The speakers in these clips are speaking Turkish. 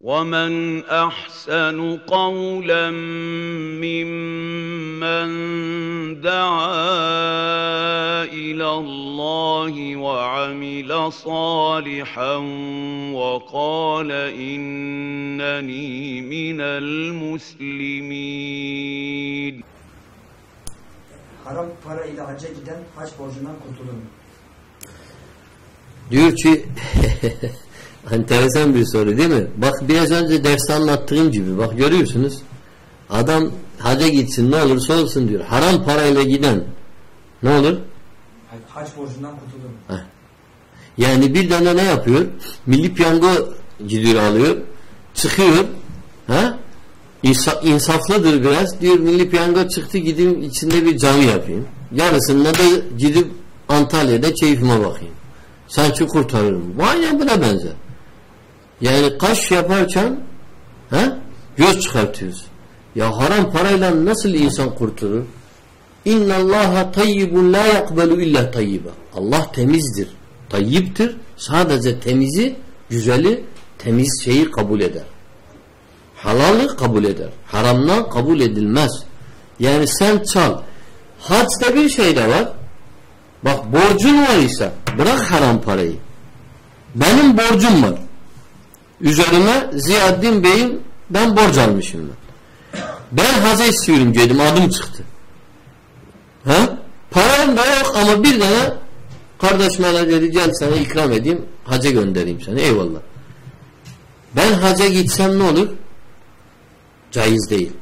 ومن احسن قولا ممن دعا إلى الله وعمل صالحا وقال انني من المسلمين Haram para ile hacca giden hac borcundan kurtulur mu? Diyor ki enteresan bir soru değil mi? Bak biraz önce derste anlattığım gibi bak görüyorsunuz adam haca gitsin ne olursa olsun diyor. Haram parayla giden ne olur? Hac borcundan kurtulur. Yani bir tane ne yapıyor? Milli piyango gidiyor alıyor. Çıkıyor. Ha? İnsa, insaflıdır biraz. Diyor milli piyango çıktı gideyim içinde bir cami yapayım. Yarısında da gidip Antalya'da keyfime bakayım. Sanki kurtarırım. Bu aynen buna benzer. Yani kaş yaparken ha? göz çıkartıyoruz. Ya haram parayla nasıl insan kurtulur? İnna Allaha tayyibun la yakbelu illa tayyiba. Allah temizdir. Tayyiptir. Sadece temizi, güzeli, temiz şeyi kabul eder. Halalı kabul eder. Haramdan kabul edilmez. Yani sen çal. Haçta bir şey de var. Bak borcun var ise bırak haram parayı. Benim borcum var. Üzerime Ziyaddin Bey'in ben borç almışım ben. Ben haza istiyorum dedim adım çıktı. Ha? Param da yok ama bir tane kardeş bana dedi gel sana ikram edeyim haca göndereyim seni eyvallah. Ben haca gitsem ne olur? Caiz değil.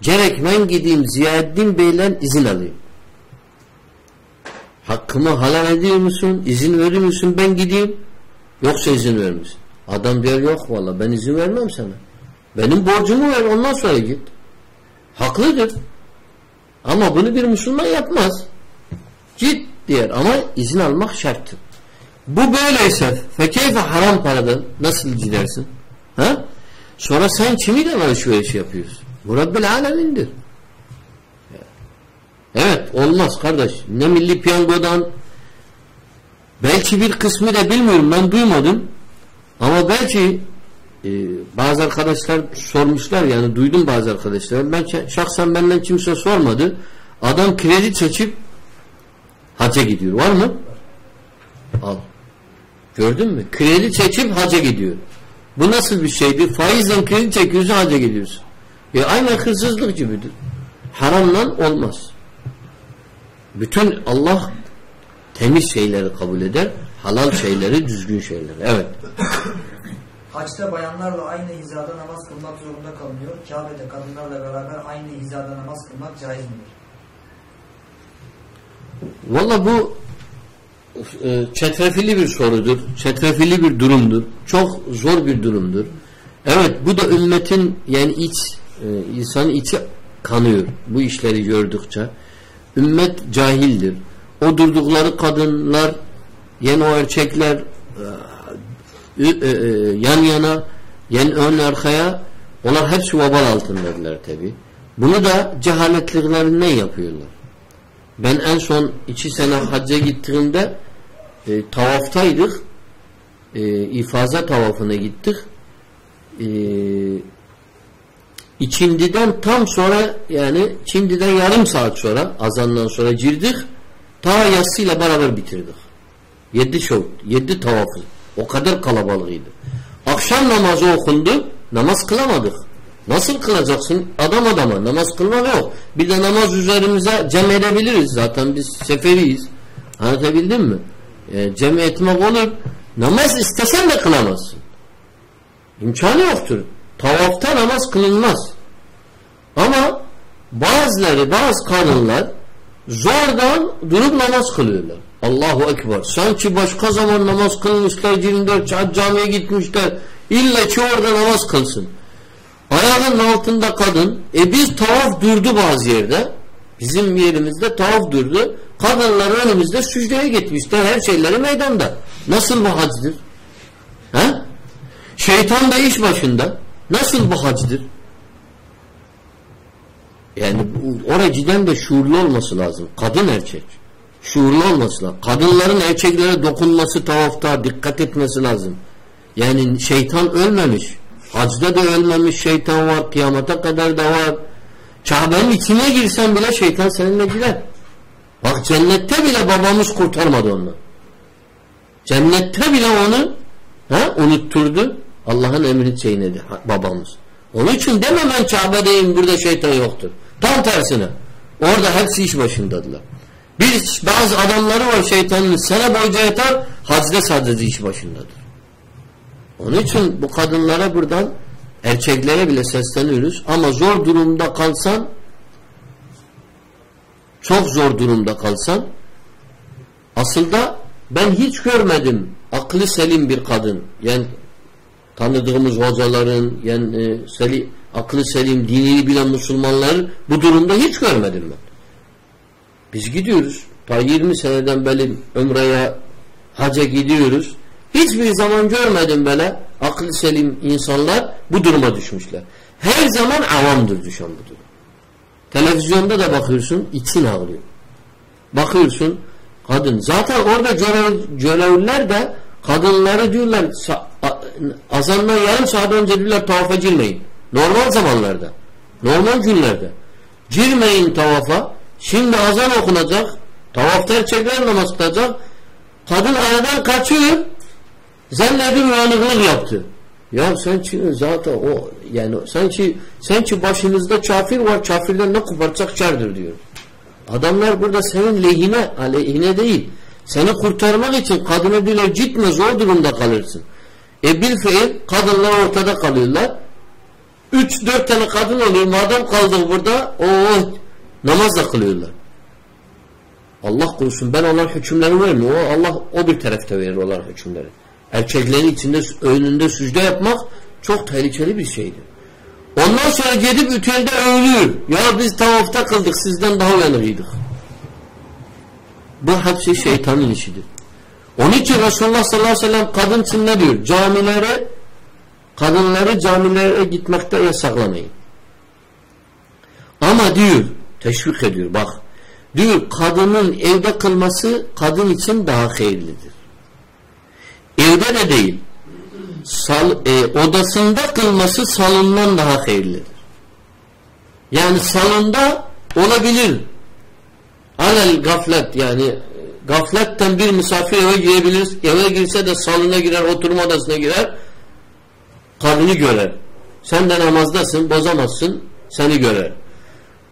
Gerek ben gideyim Ziyaddin Bey'le izin alayım. Hakkımı halal ediyor musun? İzin verir misin ben gideyim? Yoksa izin verir misin? Adam diyor yok valla ben izin vermem sana. Benim borcumu ver ondan sonra git. Haklıdır. Ama bunu bir Müslüman yapmaz. Git diyor ama izin almak şarttır. Bu böyleyse fekeyfe haram paradan nasıl gidersin? Ha? Sonra sen kimiyle alışveriş yapıyorsun? Bu Rabbil Alemin'dir. Evet olmaz kardeş. Ne milli piyangodan belki bir kısmı da bilmiyorum ben duymadım ama belki e, bazı arkadaşlar sormuşlar yani duydum bazı arkadaşlar ben şahsen benden kimse sormadı. Adam kredi çekip haca gidiyor. Var mı? al. Gördün mü? kredi çekip haca gidiyor. Bu nasıl bir şeydir? faizle kredi çekiyorsun haca gidiyorsun. E aynı hırsızlık gibidir. Haramla olmaz. Bütün Allah temiz şeyleri kabul eder halal şeyleri düzgün şeyleri evet Haçta bayanlarla aynı hizada namaz kılmak zorunda kalınıyor. Kabe'de kadınlarla beraber aynı hizada namaz kılmak caiz midir? Valla bu e, çetrefilli bir sorudur. Çetrefilli bir durumdur. Çok zor bir durumdur. Evet bu da ümmetin yani iç e, insanın içi kanıyor bu işleri gördükçe. Ümmet cahildir. O durdukları kadınlar yani o erkekler e, e, yan yana yan ön arkaya onlar hepsi vabal altındadılar tabi. Bunu da cehaletlerinden yapıyorlar. Ben en son iki sene hacca gittiğimde e, tavaftaydık. E, ifaza tavafına gittik. E, İçindiden tam sonra yani Çindi'den yarım saat sonra azandan sonra girdik ta yatsıyla beraber bitirdik. Yedi şov, yedi tavafı. O kadar kalabalığıydı. Akşam namazı okundu. Namaz kılamadık. Nasıl kılacaksın? Adam adama. Namaz kılmak yok. Bir de namaz üzerimize cem edebiliriz. Zaten biz seferiyiz. Anlatabildim mi? E, cem etmek olur. Namaz istesen de kılamazsın. İmkanı yoktur. Tavafta namaz kılınmaz. Ama bazıları, bazı kadınlar zordan durup namaz kılıyorlar. Allahu Ekber. Sanki başka zaman namaz kılmışlar, 24 saat camiye gitmişler. İlla ki orada namaz kılsın. Ayağının altında kadın. E biz tavaf durdu bazı yerde. Bizim yerimizde tavaf durdu. Kadınlar önümüzde sücdeye gitmişler. Her şeyleri meydanda. Nasıl bu hacdır? He? Şeytan da iş başında. Nasıl bu hacdır? Yani oraya giden de şuurlu olması lazım. Kadın erkek. Şuurlu olması lazım. Kadınların erkeklere dokunması tavafta dikkat etmesi lazım. Yani şeytan ölmemiş. Hacda da ölmemiş şeytan var. Kıyamata kadar da var. Kabe'nin içine girsen bile şeytan seninle girer. Bak cennette bile babamız kurtarmadı onu. Cennette bile onu ha, unutturdu. Allah'ın emrini çiğnedi babamız. Onun için deme ben Kabe'deyim burada şeytan yoktur. Tam tersine. Orada hepsi iş başındadılar. Bir bazı adamları var şeytanın sene boyunca yatar hacda sadece iş başındadır. Onun için bu kadınlara buradan erkeklere bile sesleniyoruz ama zor durumda kalsan çok zor durumda kalsan aslında ben hiç görmedim aklı selim bir kadın yani tanıdığımız hocaların yani e, seli, aklı selim dinini bilen Müslümanların bu durumda hiç görmedim ben. Biz gidiyoruz. Ta 20 seneden beri ömreye haca gidiyoruz. Hiçbir zaman görmedim böyle aklı selim insanlar bu duruma düşmüşler. Her zaman avamdır düşen bu durum. Televizyonda da bakıyorsun için ağlıyor. Bakıyorsun kadın. Zaten orada görevliler de kadınları diyorlar azandan yarım saat önce diyorlar tavafa girmeyin. Normal zamanlarda. Normal günlerde. Girmeyin tavafa. Şimdi azan okunacak. Tavafta erkekler namaz kılacak. Kadın aradan kaçıyor. Zannediyor uyanıklık yaptı. Ya sen zaten o yani sanki sanki başınızda kafir var kafirden ne koparacak çardır diyor. Adamlar burada senin lehine aleyhine değil. Seni kurtarmak için kadına diyorlar gitme zor durumda kalırsın. E bir fiil kadınlar ortada kalıyorlar. Üç dört tane kadın oluyor. Madem kaldık burada o namaz da kılıyorlar. Allah korusun ben onlar hükümleri vermiyor. O Allah o bir tarafta verir onlar hükümleri. Erkeklerin içinde önünde sücde yapmak çok tehlikeli bir şeydir. Ondan sonra gidip ütelde övülüyor. Ya biz tavafta kıldık sizden daha uyanıklıydık. Bu hepsi şeytanın işidir. Onun için Resulullah sallallahu aleyhi ve sellem kadın için ne diyor? Camilere kadınları camilere gitmekte yasaklamayın. Ama diyor teşvik ediyor bak diyor kadının evde kılması kadın için daha hayırlıdır. Evde de değil sal, e, odasında kılması salondan daha hayırlıdır. Yani salonda olabilir alel gaflet yani gafletten bir misafir eve girebilir. Eve girse de salona girer, oturma odasına girer. Kadını görer. Sen de namazdasın, bozamazsın. Seni görer.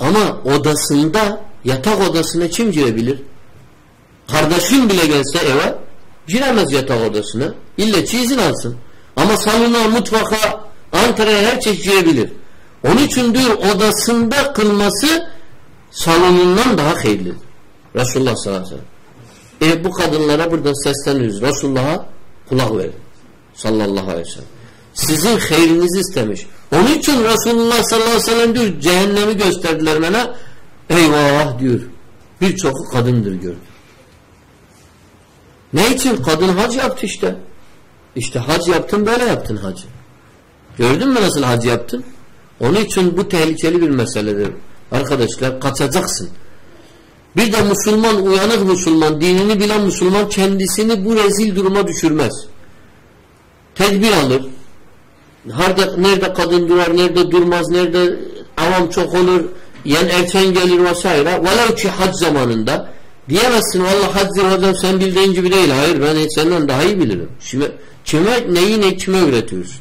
Ama odasında, yatak odasına kim girebilir? Kardeşin bile gelse eve giremez yatak odasına. İlle izin alsın. Ama salona, mutfaka, antreye her çeşit girebilir. Onun için diyor odasında kılması salonundan daha hayırlıdır. Resulullah sallallahu aleyhi ve sellem. E bu kadınlara buradan sesleniyoruz. Resulullah'a kulak verin. Sallallahu aleyhi ve sellem. Sizin hayrinizi istemiş. Onun için Resulullah sallallahu aleyhi ve sellem diyor cehennemi gösterdiler bana. Eyvah diyor. Birçoku kadındır gördü. Ne için? Kadın hac yaptı işte. İşte hac yaptın böyle yaptın hacı. Gördün mü nasıl hac yaptın? Onun için bu tehlikeli bir meseledir. Arkadaşlar kaçacaksın. Bir de Müslüman, uyanık Müslüman, dinini bilen Müslüman kendisini bu rezil duruma düşürmez. Tedbir alır. Nerede, nerede kadın durar, nerede durmaz, nerede avam çok olur, yani erken gelir vesaire. Velev ki hac zamanında diyemezsin valla haccır hocam sen bildiğin gibi değil. Hayır ben senden daha iyi bilirim. Kime, kime neyi ne kime öğretiyoruz?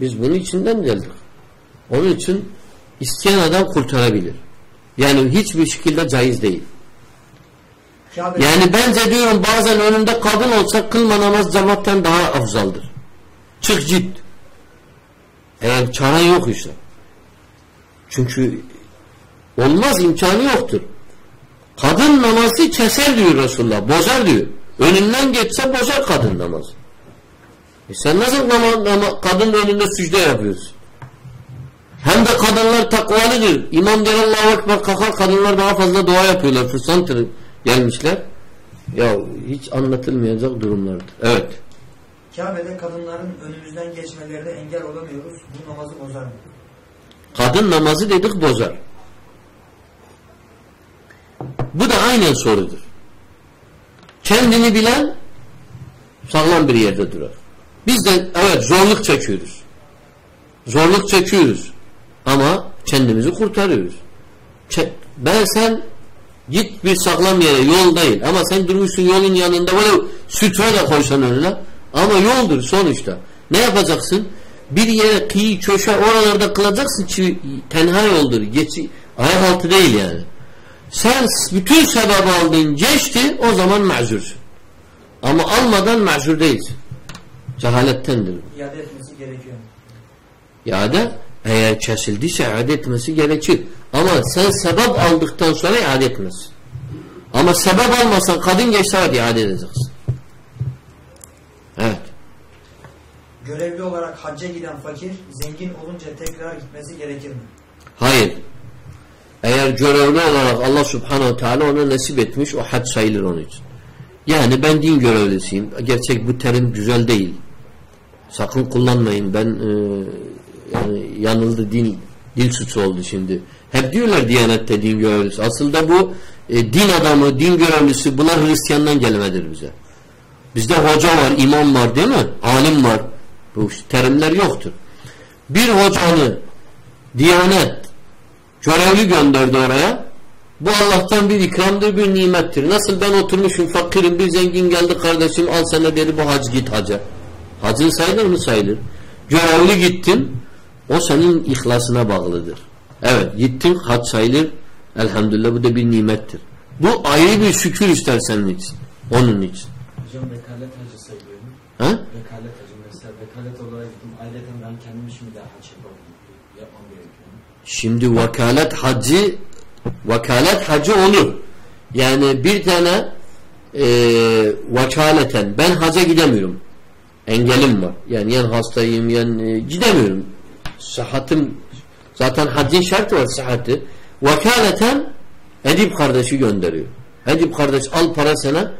Biz bunun içinden geldik. Onun için isteyen adam kurtarabilir. Yani hiçbir şekilde caiz değil. Yani bence diyorum bazen önünde kadın olsa kılma namaz cemaatten daha afzaldır. Çık git. Eğer çaren yok işte. Çünkü olmaz imkanı yoktur. Kadın namazı keser diyor Resulullah. Bozar diyor. Önünden geçse bozar kadın namazı. E sen nasıl nama, nama, kadın önünde sücde yapıyorsun? Hem de kadınlar takvalıdır. İmam der Allahu Ekber kalkar kadınlar daha fazla dua yapıyorlar. Fırsandır gelmişler. Ya hiç anlatılmayacak durumlardır. Evet. Kabe'de kadınların önümüzden geçmelerine engel olamıyoruz. Bu namazı bozar mı? Kadın namazı dedik bozar. Bu da aynen sorudur. Kendini bilen sağlam bir yerde durar. Biz de evet zorluk çekiyoruz. Zorluk çekiyoruz. Ama kendimizi kurtarıyoruz. Ben sen git bir sağlam yere yol değil ama sen durmuşsun yolun yanında böyle sütre de koysan önüne ama yoldur sonuçta. Ne yapacaksın? Bir yere kıyı köşe oralarda kılacaksın ki tenha yoldur. Geçi, ayak altı değil yani. Sen bütün sebep aldın geçti o zaman mazursun. Ama almadan mazur değilsin. Cehalettendir. İade etmesi gerekiyor. İade eğer kesildiyse iade etmesi gerekir. Ama sen sebep aldıktan sonra iade etmez. Ama sebep almasan kadın geçse iade edeceksin. Evet. Görevli olarak hacca giden fakir zengin olunca tekrar gitmesi gerekir mi? Hayır. Eğer görevli olarak Allah subhanehu teala ona nasip etmiş o had sayılır onun için. Yani ben din görevlisiyim. Gerçek bu terim güzel değil. Sakın kullanmayın. Ben e, yani yanıldı din dil suçu oldu şimdi. Hep diyorlar Diyanet'te din görevlisi. Aslında bu e, din adamı, din görevlisi bunlar Hristiyandan gelmedir bize. Bizde hoca var, imam var değil mi? Alim var. Bu terimler yoktur. Bir hocanı Diyanet görevli gönderdi oraya. Bu Allah'tan bir ikramdır, bir nimettir. Nasıl ben oturmuşum fakirim, bir zengin geldi kardeşim al sana dedi bu hac git haca. Hacın sayılır mı sayılır? Görevli gittin, o senin ihlasına bağlıdır. Evet gittin hac sayılır. Elhamdülillah bu da bir nimettir. Bu ayrı bir şükür ister senin için. Onun için. Hocam vekalet hacı sayılıyor mu? Ha? Vekalet hacı mesela vekalet olarak gittim. Ayrıca ben kendim bir daha hac yapabilirim. Yapmam gerekiyor. Şimdi vekalet hacı vekalet hacı olur. Yani bir tane e, vekaleten ben haca gidemiyorum. Engelim var. Yani yan hastayım yan e, gidemiyorum. Sıhhatim zaten haccın şartı var sıhhati. Vekaleten Edip kardeşi gönderiyor. Edip kardeş al para sana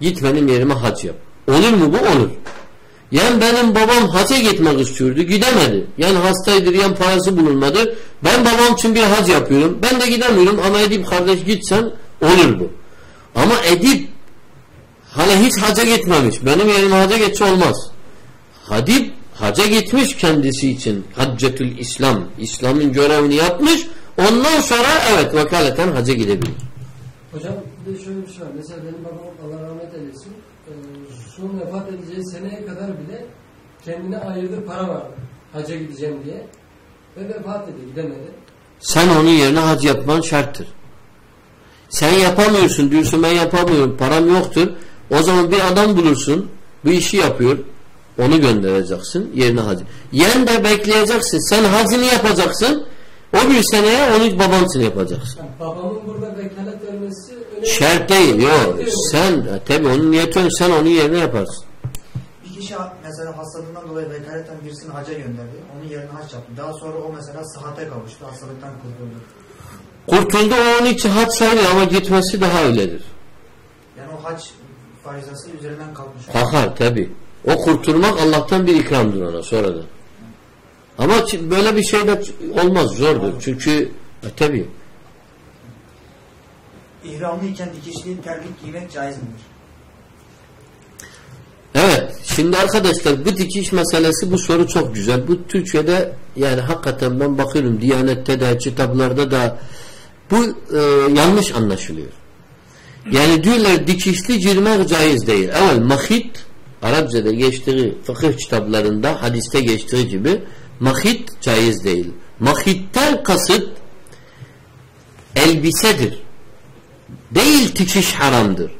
git benim yerime hac yap. Olur mu bu? Olur. Yani benim babam haca gitmek istiyordu. Gidemedi. Yani hastaydır, yani parası bulunmadı. Ben babam için bir hac yapıyorum. Ben de gidemiyorum ama Edip kardeş gitsen olur bu. Ama Edip hala hiç haca gitmemiş. Benim yerime haca geçse olmaz. Hadip haca gitmiş kendisi için. Haccetül İslam. İslam'ın görevini yapmış. Ondan sonra evet vakaleten haca gidebilir. Hocam bir de şöyle bir şey var. Mesela benim babam Allah rahmet eylesin. E, son vefat edeceği seneye kadar bile kendine ayırdığı para vardı. Hacca gideceğim diye. Ve vefat etti. Gidemedi. Sen onun yerine hac yapman şarttır. Sen yapamıyorsun diyorsun ben yapamıyorum param yoktur. O zaman bir adam bulursun bu işi yapıyor. Onu göndereceksin yerine hacı. Yen de bekleyeceksin. Sen hacını yapacaksın. O bir seneye onu baban için yapacaksın. Yani babamın burada vekalet vermesi önemli. Şart değil. Yok. Yok. Sen tabi onun niyeti ön, sen onun yerine yaparsın. Bir kişi mesela hastalığından dolayı vekaleten birisini hacca gönderdi. Onun yerine hac yaptı. Daha sonra o mesela sıhhate kavuştu. Hastalıktan kurtuldu. Kurtuldu o onun için hac sayılır ama gitmesi daha öyledir. Yani o hac farizası üzerinden kalkmış. Kalkar tabi. O kurtulmak Allah'tan bir ikramdır ona sonradan. Ama böyle bir şey de olmaz zordur. Çünkü e, tabi. İhramlıyken dikişli terlik giymek caiz midir? Evet. Şimdi arkadaşlar bu dikiş meselesi bu soru çok güzel. Bu Türkçe'de yani hakikaten ben bakıyorum Diyanet'te de kitaplarda da bu e, yanlış anlaşılıyor. Yani diyorlar dikişli girmek caiz değil. Evet mahit Arapçada geçtiği fıkıh kitaplarında hadiste geçtiği gibi mahit caiz değil. Mahitten kasıt elbisedir. Değil dikiş haramdır.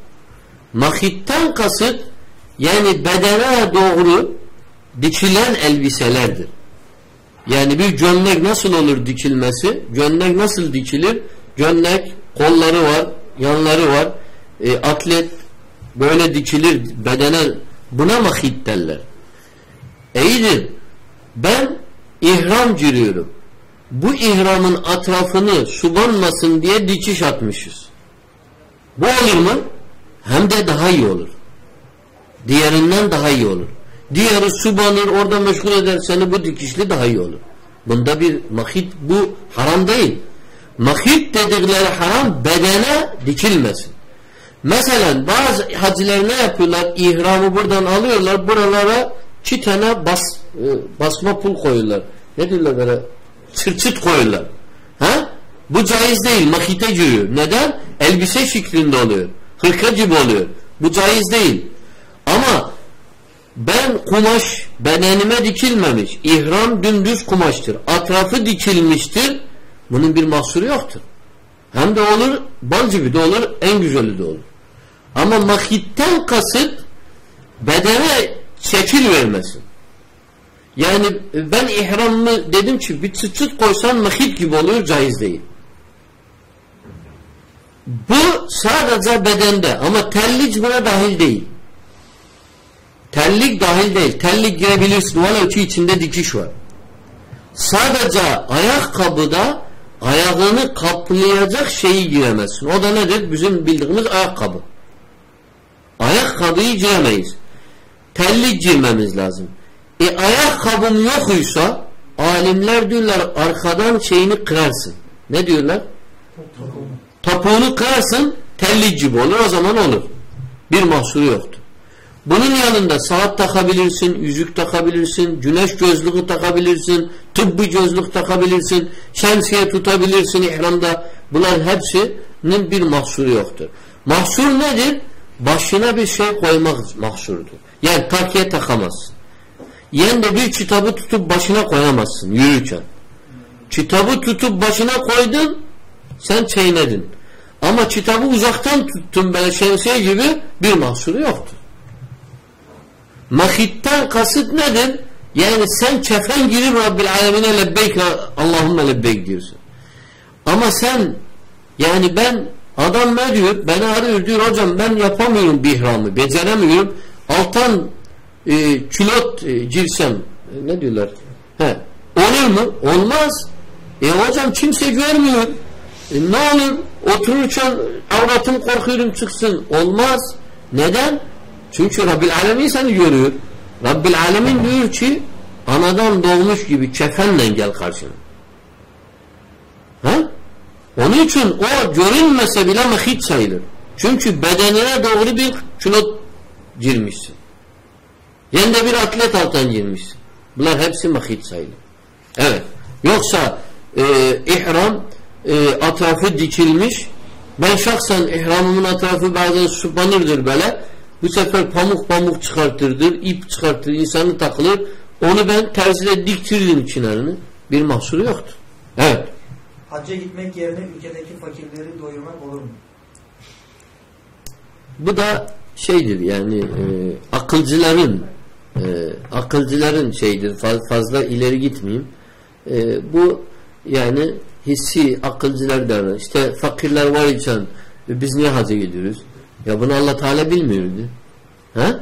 Mahitten kasıt yani bedene doğru dikilen elbiselerdir. Yani bir gömlek nasıl olur dikilmesi? Gömlek nasıl dikilir? Gömlek kolları var, yanları var. E, atlet böyle dikilir bedene buna mahit derler. İyidir. Ben ihram giriyorum. Bu ihramın atrafını sulanmasın diye dikiş atmışız. Bu olur mu? Hem de daha iyi olur. Diğerinden daha iyi olur. Diğeri su banır orada meşgul eder seni bu dikişli daha iyi olur. Bunda bir mahit bu haram değil. Mahit dedikleri haram bedene dikilmesin. Mesela bazı haciler ne yapıyorlar? İhramı buradan alıyorlar. Buralara iki tane bas, e, basma pul koyuyorlar. ne diyorlar böyle çırt koyuyorlar. Ha? Bu caiz değil. Makite giriyor. Neden? Elbise şeklinde oluyor. Hırka gibi oluyor. Bu caiz değil. Ama ben kumaş bedenime dikilmemiş. İhram dümdüz kumaştır. Atrafı dikilmiştir. Bunun bir mahsuru yoktur. Hem de olur bal gibi de olur en güzeli de olur. Ama makitten kasıt bedene şekil vermesin. Yani ben ihramımı dedim ki bir çıt çıt koysan mahit gibi oluyor caiz değil. Bu sadece bedende ama tellik buna dahil değil. Tellik dahil değil. Tellik girebilirsin. Valla ki içinde dikiş var. Sadece ayakkabıda ayağını kaplayacak şeyi giremezsin. O da nedir? Bizim bildiğimiz ayakkabı. Ayakkabıyı giremeyiz. Tellik girmemiz lazım. E ayakkabım yokuysa alimler diyorlar arkadan şeyini kırarsın. Ne diyorlar? Topuğunu kırarsın tellik gibi olur o zaman olur. Bir mahsuru yoktur. Bunun yanında saat takabilirsin, yüzük takabilirsin, güneş gözlüğü takabilirsin, tıbbi gözlük takabilirsin, şemsiye tutabilirsin ihramda. Bunların hepsinin bir mahsuru yoktur. Mahsur nedir? Başına bir şey koymak mahsurdur. Yani takiye takamazsın. Yani de bir kitabı tutup başına koyamazsın yürürken. Kitabı tutup başına koydun, sen çeynedin. Ama kitabı uzaktan tuttun böyle şemsiye gibi bir mahsuru yoktur. Mahitten kasıt nedir? Yani sen kefen girip Rabbil alemine lebbeyk Allahümme lebbeyk diyorsun. Ama sen yani ben adam ne diyor? Beni arıyor diyor hocam ben yapamıyorum bir ihramı. Beceremiyorum. Altan e, külot e, girsem e, ne diyorlar? He. Olur mu? Olmaz. E hocam kimse görmüyor. E, ne olur? Otururken avratım korkuyorum çıksın. Olmaz. Neden? Çünkü Rabbil Alemin seni görüyor. Rabbil Alemin diyor ki anadan doğmuş gibi kefenle gel karşına. Ha? Onun için o görünmese bile mahit sayılır. Çünkü bedenine doğru bir külot girmişsin. Yani de bir atlet alttan girmişsin. Bunlar hepsi mahit sayılır. Evet. Yoksa e, ihram e, atrafı dikilmiş ben şahsen ihramımın atrafı bazen supanırdır böyle bu sefer pamuk pamuk çıkartırdır, ip çıkartır, insanı takılır. Onu ben terzide diktiririm çınarını. Bir mahsuru yoktur. Evet. Hacca gitmek yerine ülkedeki fakirleri doyurmak olur mu? Bu da şeydir yani e, akılcıların e, akılcıların şeydir faz, fazla ileri gitmeyeyim. E, bu yani hissi akılcılar derler. İşte fakirler var için biz niye hacca gidiyoruz? Ya bunu Allah Teala bilmiyordu. He?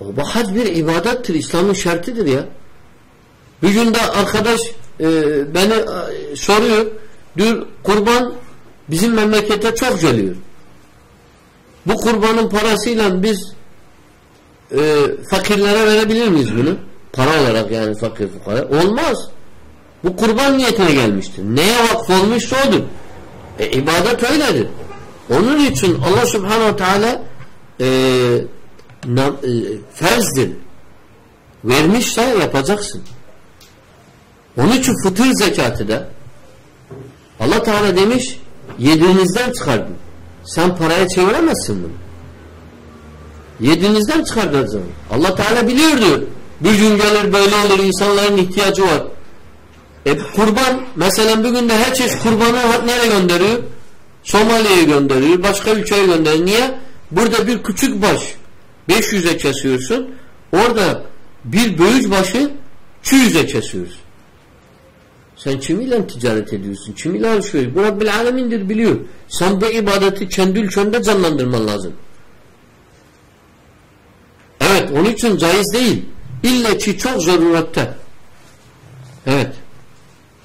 O hac bir ibadettir. İslam'ın şartıdır ya. Bir günde arkadaş e, beni e, soruyor. Diyor kurban bizim memlekete çok geliyor. Bu kurbanın parasıyla biz e, fakirlere verebilir miyiz bunu? Para olarak yani fakir fukara. Olmaz. Bu kurban niyetine gelmiştir. Neye vakf olmuşsa odur. E, ibadet öyledir. Onun için Allah subhanahu teala e, na, e, ferzdir. Vermişse yapacaksın. Onun için fıtır zekatı da Allah Teala demiş yediğinizden çıkardın. Sen paraya çeviremezsin bunu. Yediğinizden çıkardın. Allah Teala biliyordu. Bir gün gelir böyle olur insanların ihtiyacı var. E kurban mesela bir günde her çeşit kurbanı nereye gönderiyor? Somali'ye gönderiyor. Başka ülkeye gönderiyor. Niye? Burada bir küçük baş 500'e kesiyorsun. Orada bir büyük başı 200'e kesiyorsun. Sen kimiyle ticaret ediyorsun? Kimiyle alışveriş? Bu Rabbil Alemin'dir biliyor. Sen bu ibadeti kendi ülkende canlandırman lazım. Evet onun için caiz değil. İlle ki çok zarurette. Evet.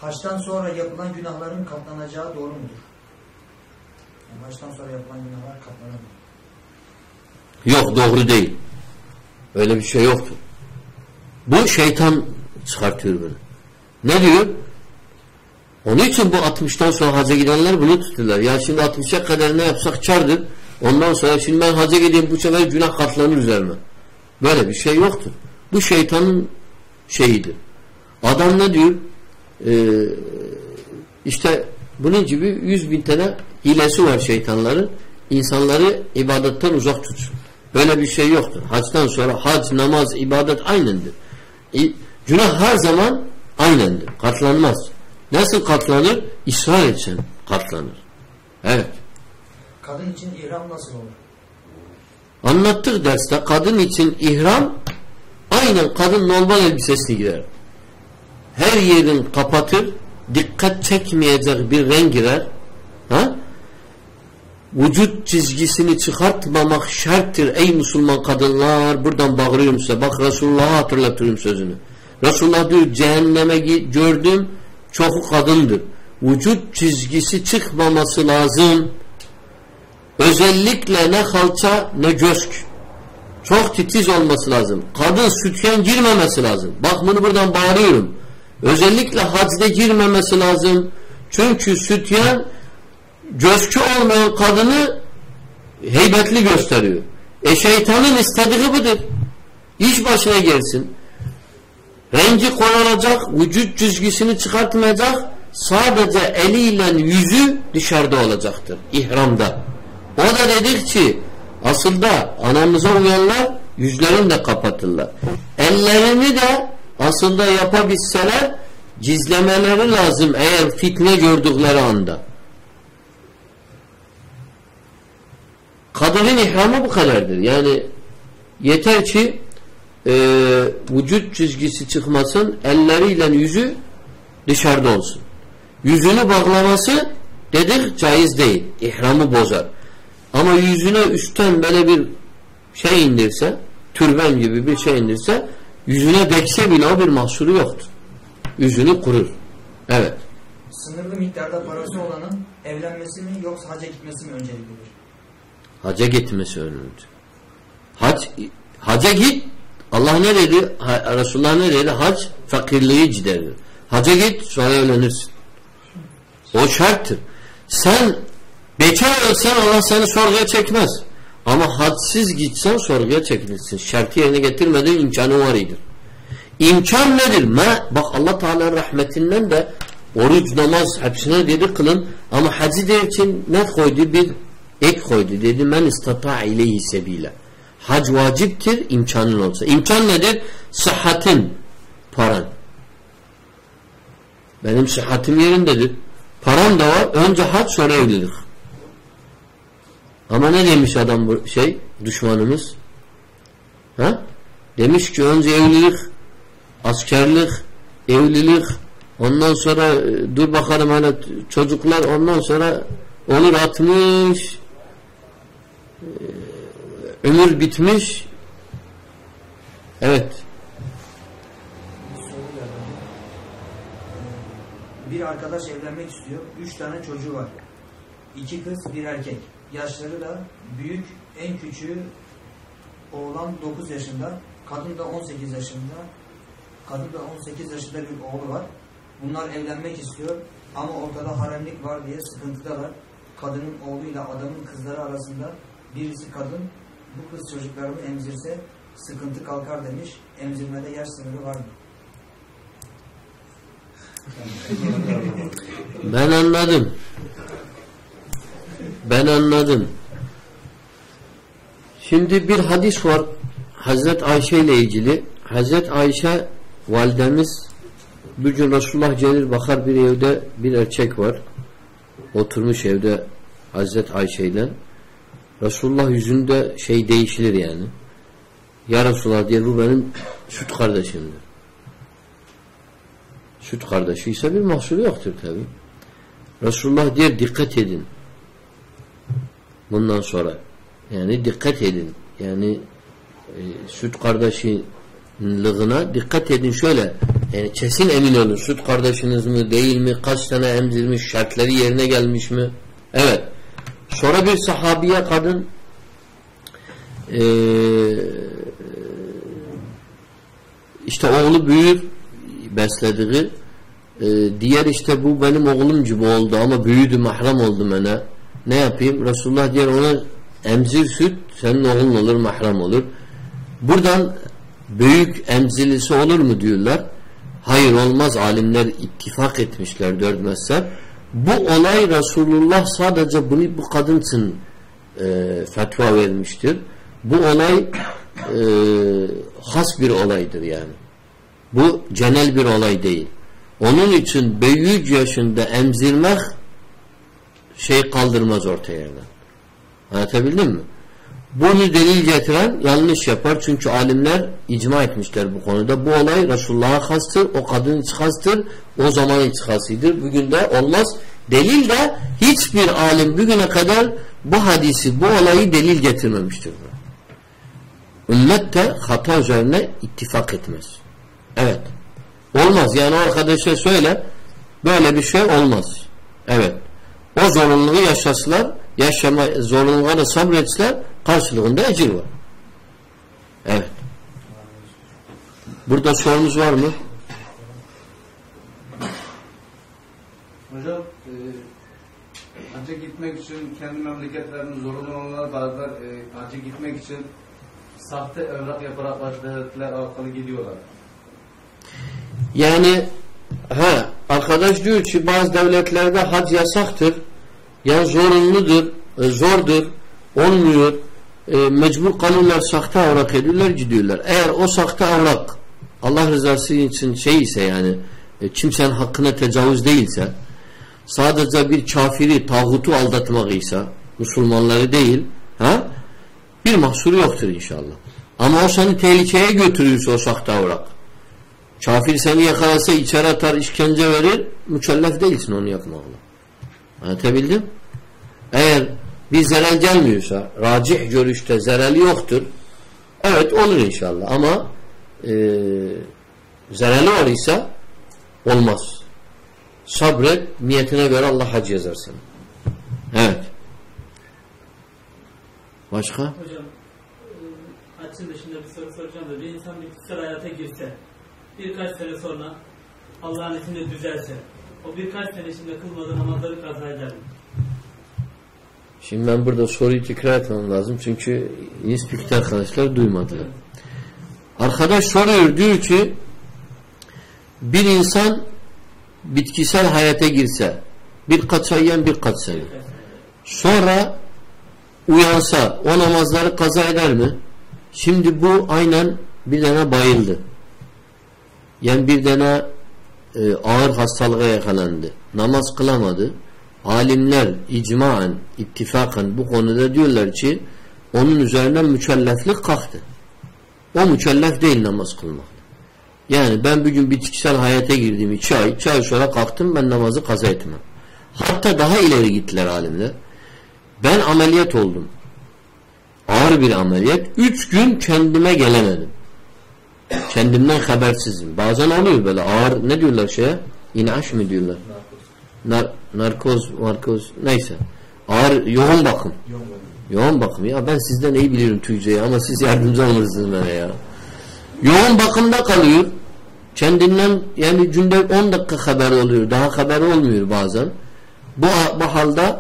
Haçtan sonra yapılan günahların katlanacağı doğru mudur? Yani haçtan sonra yapılan günahlar katlanır mı? Yok doğru değil. Öyle bir şey yoktur. Bu şeytan çıkartıyor bunu. Ne diyor? Onun için bu 60'tan sonra haca gidenler bunu tutuyorlar. Ya şimdi 60'a kadar ne yapsak çardır. Ondan sonra şimdi ben haca gideyim bu sefer günah katlanır üzerime. Böyle bir şey yoktur. Bu şeytanın şeyidir. Adam ne diyor? Ee, işte bunun gibi yüz bin tane hilesi var şeytanların. İnsanları ibadetten uzak tutsun. Böyle bir şey yoktur. Hacdan sonra hac, namaz, ibadet aynendir. Günah her zaman aynendir. Katlanmaz. Nasıl katlanır? İsrar etsen katlanır. Evet. Kadın için ihram nasıl olur? Anlattık derste kadın için ihram aynen kadın normal elbisesini giyer. Her yerin kapatır, dikkat çekmeyecek bir renk girer. Ha? Vücut çizgisini çıkartmamak şarttır ey Müslüman kadınlar. Buradan bağırıyorum size. Bak Resulullah'a hatırlatıyorum sözünü. Resulullah diyor cehenneme gördüm çoğu kadındır. Vücut çizgisi çıkmaması lazım. Özellikle ne kalça ne gösk. Çok titiz olması lazım. Kadın sütyen girmemesi lazım. Bak bunu buradan bağırıyorum. Özellikle hacda girmemesi lazım. Çünkü sütyen göskü olmayan kadını heybetli gösteriyor. E şeytanın istediği budur. İş başına gelsin. Rengi konulacak, vücut çizgisini çıkartmayacak, sadece eliyle yüzü dışarıda olacaktır. İhramda. O da dedik ki aslında anamıza uyanlar yüzlerini de kapatırlar. Ellerini de aslında yapabilseler gizlemeleri lazım eğer fitne gördükleri anda. Kadının ihramı bu kadardır. Yani yeter ki e, vücut çizgisi çıkmasın, elleriyle yüzü dışarıda olsun. Yüzünü bağlaması dedik caiz değil. İhramı bozar. Ama yüzüne üstten böyle bir şey indirse, türben gibi bir şey indirse, yüzüne dekse bile o bir mahsuru yoktur. Yüzünü kurur. Evet. Sınırlı miktarda parası olanın evlenmesi mi yoksa hacca gitmesi mi önceliklidir? Haca gitmesi önünde. Hac, haca git. Allah ne dedi? Resulullah ne dedi? Hac fakirliği giderir. Haca git sonra evlenirsin. O şarttır. Sen bekar olsan Allah seni sorguya çekmez. Ama hadsiz gitsen sorguya çekilirsin. Şartı yerine getirmeden imkanı var idir. İmkan nedir? Ma, bak Allah Teala'nın rahmetinden de oruç, namaz hepsine dedi kılın. Ama hacı için ne koydu? Bir ek koydu. Dedi men istata ileyhi sebile. Hac vaciptir imkanın olsa. İmkan nedir? Sıhhatin, paran. Benim sıhhatim yerindedir. Param da var. Önce hac sonra evlilik. Ama ne demiş adam bu şey düşmanımız? Ha? Demiş ki önce evlilik, askerlik, evlilik, ondan sonra e, dur bakalım hani çocuklar ondan sonra olur 60 e, ömür bitmiş. Evet. Bir arkadaş evlenmek istiyor. Üç tane çocuğu var. İki kız, bir erkek. Yaşları da büyük, en küçüğü oğlan 9 yaşında, kadın da 18 yaşında. Kadın da 18 yaşında bir oğlu var. Bunlar evlenmek istiyor ama ortada haremlik var diye sıkıntıdalar. Kadının oğluyla adamın kızları arasında birisi kadın bu kız çocuklarını emzirse sıkıntı kalkar demiş. Emzirmede yaş sınırı var mı? Ben anladım. Ben anladım. Şimdi bir hadis var Hazret Ayşe ile ilgili. Hazret Ayşe validemiz bir gün Resulullah gelir bakar bir evde bir erkek var. Oturmuş evde Hazret Ayşe ile. Resulullah yüzünde şey değişilir yani. Ya Resulullah diye bu benim süt kardeşimdir. Süt kardeşi ise bir mahsuru yoktur tabi. Resulullah diyor dikkat edin. Bundan sonra. Yani dikkat edin. Yani e, süt kardeşliğine dikkat edin şöyle. Yani kesin emin olun. Süt kardeşiniz mi değil mi? Kaç tane emzirmiş? Şartları yerine gelmiş mi? Evet. Sonra bir sahabiye kadın e, işte oğlu büyür beslediği e, diğer işte bu benim oğlum gibi oldu ama büyüdü mahrem oldu bana. Ne yapayım? Resulullah diyor ona emzir süt senin oğlun olur mahrem olur. Buradan büyük emzilisi olur mu diyorlar. Hayır olmaz. Alimler ittifak etmişler dört mezhep. Bu olay Resulullah sadece bunu bu kadın için e, fetva vermiştir. Bu olay e, has bir olaydır yani. Bu genel bir olay değil. Onun için büyük yaşında emzirmek şey kaldırmaz ortaya yerden. Anlatabildim mi? Bunu delil getiren yanlış yapar. Çünkü alimler icma etmişler bu konuda. Bu olay Resulullah'a hastır. O kadın hastır. O zaman için hasıdır. Bugün de olmaz. Delil de hiçbir alim bugüne kadar bu hadisi, bu olayı delil getirmemiştir. Ümmet de hata üzerine ittifak etmez. Evet. Olmaz. Yani arkadaşa söyle böyle bir şey olmaz. Evet. O zorunluluğu yaşasılar yaşama zorunluluğuna sabretseler karşılığında ecir var. Evet. Burada sorunuz var mı? Hocam e, hacca gitmek için kendi memleketlerinin zorunlu olanlar bazılar e, hacca gitmek için sahte evrak yaparak başka devletler alakalı gidiyorlar. Yani ha arkadaş diyor ki bazı devletlerde hac yasaktır. Yani zorunludur, e, zordur, olmuyor. E, mecbur kanunlar sahte avrak ediyorlar gidiyorlar. Eğer o sahte avrak Allah rızası için şey ise yani e, kimsenin hakkına tecavüz değilse sadece bir kafiri, tağutu aldatmak ise Müslümanları değil ha bir mahsuru yoktur inşallah. Ama o seni tehlikeye götürüyorsa o sahte avrak Kafir seni yakalasa içeri atar, işkence verir, mükellef değilsin onu yapmakla. Anlatabildim? Eğer bir zerel gelmiyorsa, racih görüşte zereli yoktur, evet olur inşallah ama e, zereli var ise olmaz. Sabret, niyetine göre Allah hac yazar sana. Evet. Başka? Hocam, e, açın dışında bir soru soracağım da bir insan bitkisel hayata girse, birkaç sene sonra Allah'ın izniyle düzelse, o birkaç sene içinde kılmadığı namazları kaza eder mi? Şimdi ben burada soruyu tekrar etmem lazım çünkü nispikte arkadaşlar duymadılar. Arkadaş soruyor diyor ki bir insan bitkisel hayata girse birkaç ayyan birkaç sene sonra uyansa o namazları kaza eder mi? Şimdi bu aynen bir tane bayıldı. Yani bir tane e, ağır hastalığa yakalandı. Namaz kılamadı. Alimler icmaen, ittifakan bu konuda diyorlar ki onun üzerinden mükelleflik kalktı. O mükellef değil namaz kılmak. Yani ben bugün bitkisel hayata girdim iki ay, iki ay sonra kalktım ben namazı kaza etmem. Hatta daha ileri gittiler alimler. Ben ameliyat oldum. Ağır bir ameliyat. Üç gün kendime gelemedim. Kendimden habersizim. Bazen oluyor böyle ağır ne diyorlar şeye? İnaş mı diyorlar? Nar narkoz, narkoz neyse. Ağır yoğun bakım. Yoğun bakım. Ya ben sizden iyi bilirim Tuğca'yı ama siz yardımcı olmalısınız bana ya. Yoğun bakımda kalıyor. Kendinden yani günde 10 dakika haber oluyor. Daha haber olmuyor bazen. Bu, bu halde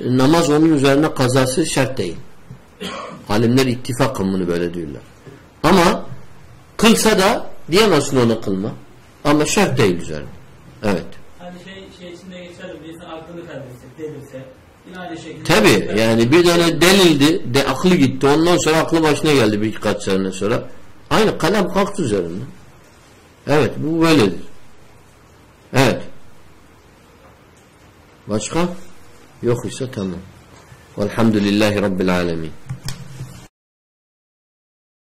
e, namaz onun üzerine kazası şart değil. Alimler ittifakın bunu böyle diyorlar. Ama kılsa da diyemezsin ona kılma. Ama şart değil üzerine. Evet. Hani şey, şey içinde geçer mi? Bir insan aklını kaybetse, delirse, yine aynı şekilde... Tabi yani bir tane delildi de aklı gitti ondan sonra aklı başına geldi birkaç sene sonra. Aynı kalem kalktı üzerinde. Evet bu böyledir. Evet. Başka? Yok ise tamam. Velhamdülillahi Rabbil Alemin.